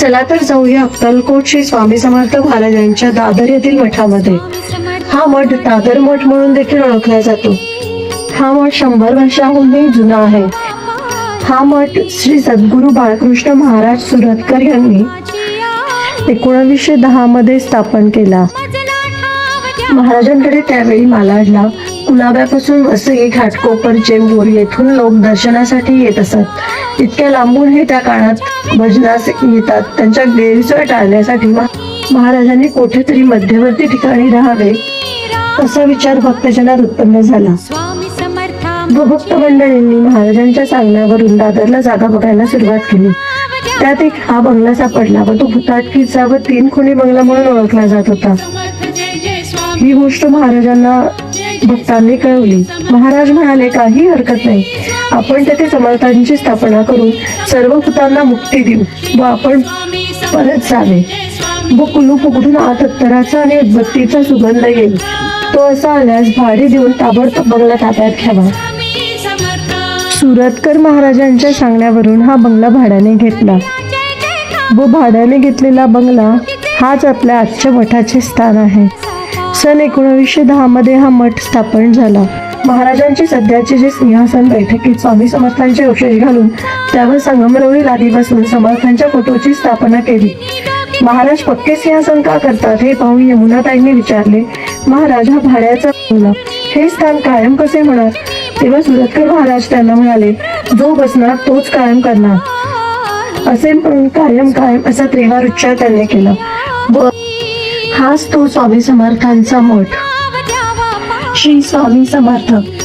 चला तर जाऊया अक्कलकोट श्री स्वामी समर्थ महाराजांच्या दादर येथील मठामध्ये. हा मठ दादर मठ म्हणून देखील ओळखला जातो. हा मठ शंभर वर्षाहूनही जुना आहे. हा मठ श्री सद्गुरू बाळकृष्ण महाराज सुरतकर यांनी एकोणावीसशे दहा मध्ये स्थापन केला. महाराजांकडे त्यावेळी मालाडला कुलाब्यापासून वसई घाटकोपर चेंबूर येथून लोक दर्शनासाठी येत असत. इतक्या लांबून हे त्या काळात भजनास येतात. त्यांच्या गैरसोय टाळण्यासाठी महाराजांनी कुठेतरी मध्यवर्ती ठिकाणी राहावे असा विचार भक्तजनात उत्पन्न झाला. व भक्त मंडळींनी महाराजांच्या सांगण्यावरून दादरला जागा बघायला सुरुवात केली. त्यात एक हा बंगला सापडला व तो भुताटकीचा व तीन खुणी बंगला म्हणून ओळखला जात होता. ही गोष्ट महाराजांना भक्तांनी कळवली. महाराज म्हणाले काही हरकत नाही. आपण तेथे समर्थांची स्थापना करून सर्व भूतांना मुक्ती देऊ व आपण परत जावे. व कुलूप उघडून आत अत्तराचा आणि उदबत्तीचा सुगंध येईल. तो असा आल्यास भाडे देऊन ताबडतोब बंगला ताब्यात घ्यावा. सुरतकर महाराजांच्या सांगण्यावरून हा बंगला भाड्याने घेतला. व भाड्याने घेतलेला बंगला हाच आपल्या आजच्या मठाचे स्थान आहे. सन एकोणावीसशे दहा मध्ये हा मठ स्थापन झाला. महाराजांचे सध्याचे जे सिंहासन बैठकीत स्वामी समर्थांचे अवशेष घालून त्यावर संगमरवरी लादी बसून समर्थांच्या फोटोची स्थापना केली. महाराज पक्के सिंहासन का करतात हे पाहून यमुनाताईंनी विचारले महाराज हा भाड्याचा हे स्थान कायम कसे होणार? तेव्हा सुरतकर महाराज त्यांना म्हणाले जो बसणार तोच कायम करणार. असे म्हणून कायम कायम असा त्रिवार उच्चार त्यांनी केला. हाच तो स्वामी समर्थांचा मठ. श्री स्वामी समर्थ.